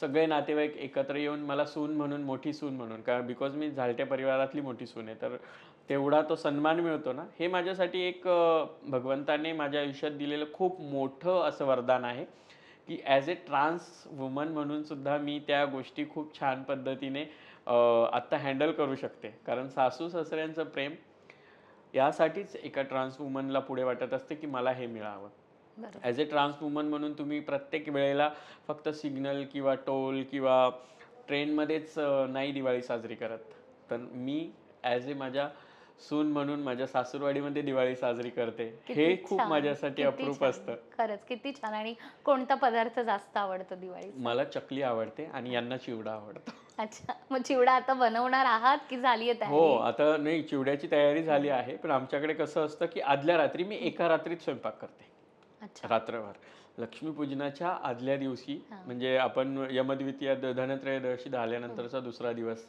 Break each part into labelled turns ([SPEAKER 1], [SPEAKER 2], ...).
[SPEAKER 1] सगळे नातेवाईक एकत्र येऊन मला सून म्हणून मोठी सून म्हणून कारण बिकॉज मी झालट्या परिवारातली मोठी सून आहे तर तेवढा तो सन्मान मिळतो ना. हे माझ्यासाठी एक भगवंताने माझ्या आयुष्यात दिलेलं खूप मोठं असं वरदान आहे की ॲज ए ट्रान्स वुमन म्हणून सुद्धा मी त्या गोष्टी खूप छान पद्धतीने आत्ता हँडल करू शकते. कारण सासू सासऱ्यांचं प्रेम यासाठीच एका ट्रान्स वुमनला पुढे वाटत असते की मला हे मिळावं. ॲज ए ट्रान्स वुमन म्हणून तुम्ही प्रत्येक वेळेला फक्त सिग्नल किंवा टोल किंवा ट्रेनमध्येच अं, नाही दिवाळी साजरी करत. तर मी ॲज ए माझ्या सून म्हणून माझ्या सासूरवाडीमध्ये दिवाळी साजरी करते. हे खूप माझ्यासाठी अप्रूप. असतं.
[SPEAKER 2] खरंच किती छान. आणि कोणता पदार्थ जास्त आवडतो दिवाळी
[SPEAKER 1] मला चकली आवडते आणि यांना चिवडा आवडतो.
[SPEAKER 2] अच्छा. मग चिवडा आता बनवणार आहात की झाली आहे
[SPEAKER 1] हो आता नाही चिवड्याची तयारी झाली आहे. पण आमच्याकडे कसं असतं की आदल्या रात्री मी एका रात्रीत स्वयंपाक करते. रात्रभर. लक्ष्मीपूजनाच्या आदल्या दिवशी
[SPEAKER 2] हा.
[SPEAKER 1] म्हणजे आपण यमद्वितीया धनत्रयोदशी झाल्यानंतरचा दुसरा दिवस.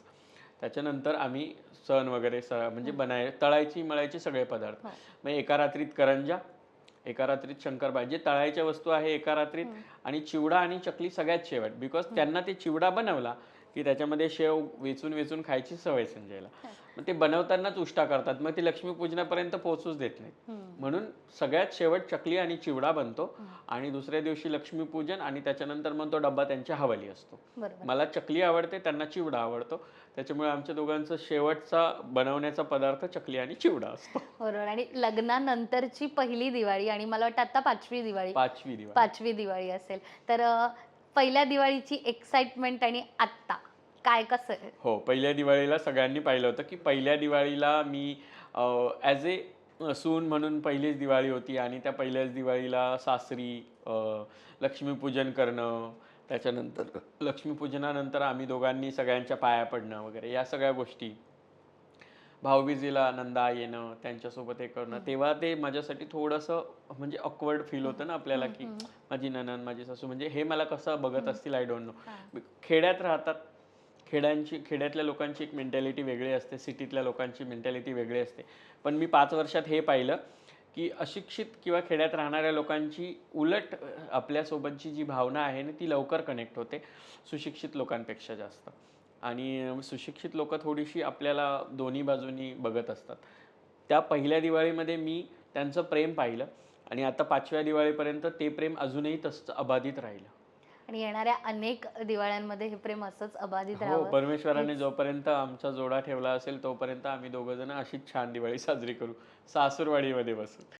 [SPEAKER 1] त्याच्यानंतर आम्ही सण वगैरे स म्हणजे बनाय तळायची मळायची सगळे पदार्थ.
[SPEAKER 2] हो.
[SPEAKER 1] मग एका रात्रीत करंजा एका रात्रीत शंकरपाळी जे तळायच्या वस्तू आहे एका रात्रीत आणि चिवडा आणि चकली सगळ्यात शेवट. बिकॉज त्यांना ते चिवडा बनवला की त्याच्यामध्ये शेव वेचून वेचून खायची सवय संजयला. मग ते बनवतानाच उष्टा करतात. मग ते लक्ष्मीपूजनापर्यंत पोहोचूच देत नाहीत.
[SPEAKER 2] हम्म.
[SPEAKER 1] म्हणून सगळ्यात शेवट चकली आणि चिवडा बनतो आणि दुसऱ्या दिवशी लक्ष्मीपूजन आणि त्याच्यानंतर मग तो डब्बा त्यांच्या हवाली असतो. मला चकली आवडते त्यांना चिवडा आवडतो. त्याच्यामुळे आमच्या दोघांचं शेवटचा बनवण्याचा पदार्थ चकली आणि चिवडा असतो.
[SPEAKER 2] बरोबर. आणि लग्नानंतरची पहिली दिवाळी आणि मला वाटतं आता पाचवी दिवाळी.
[SPEAKER 1] पाचवी दिवाळी.
[SPEAKER 2] पाचवी दिवाळी असेल. तर पहिल्या दिवाळीची एक्साइटमेंट आणि आत्ता काय कसं आहे?
[SPEAKER 1] हो पहिल्या दिवाळीला सगळ्यांनी पाहिलं होतं की पहिल्या दिवाळीला मी ॲज ए सून म्हणून पहिलीच दिवाळी होती आणि त्या पहिल्याच दिवाळीला सासरी लक्ष्मीपूजन करणं त्याच्यानंतर लक्ष्मीपूजनानंतर आम्ही दोघांनी सगळ्यांच्या पाया पडणं वगैरे या सगळ्या गोष्टी भाऊबीजेला नंदा येणं त्यांच्यासोबत हे करणं तेव्हा ते माझ्यासाठी थोडंसं म्हणजे ऑकवर्ड फील होतं ना आपल्याला की माझी ननन माझी सासू म्हणजे हे मला कसं बघत असतील आय डोंट नो खेड्यात राहतात खेड्यांची खेड्यातल्या लोकांची एक मेंटॅलिटी वेगळी असते सिटीतल्या लोकांची मेंटॅलिटी वेगळी असते. पण मी पाच वर्षात हे पाहिलं की अशिक्षित किंवा खेड्यात राहणाऱ्या लोकांची उलट आपल्यासोबतची जी भावना आहे ना ती लवकर कनेक्ट होते सुशिक्षित लोकांपेक्षा जास्त. आणि सुशिक्षित लोक थोडीशी आपल्याला दोन्ही बाजूनी बघत असतात. त्या पहिल्या दिवाळीमध्ये मी त्यांचं प्रेम पाहिलं आणि आता पाचव्या दिवाळीपर्यंत ते प्रेम अजूनही तसंच अबाधित राहिलं.
[SPEAKER 2] आणि येणाऱ्या अनेक दिवाळ्यांमध्ये हे प्रेम असंच अबाधित
[SPEAKER 1] हो
[SPEAKER 2] राहावं.
[SPEAKER 1] परमेश्वराने जोपर्यंत आमचा जोडा ठेवला असेल तोपर्यंत आम्ही दोघ जण अशीच छान दिवाळी साजरी करू. सासूरवाडीमध्ये बसून.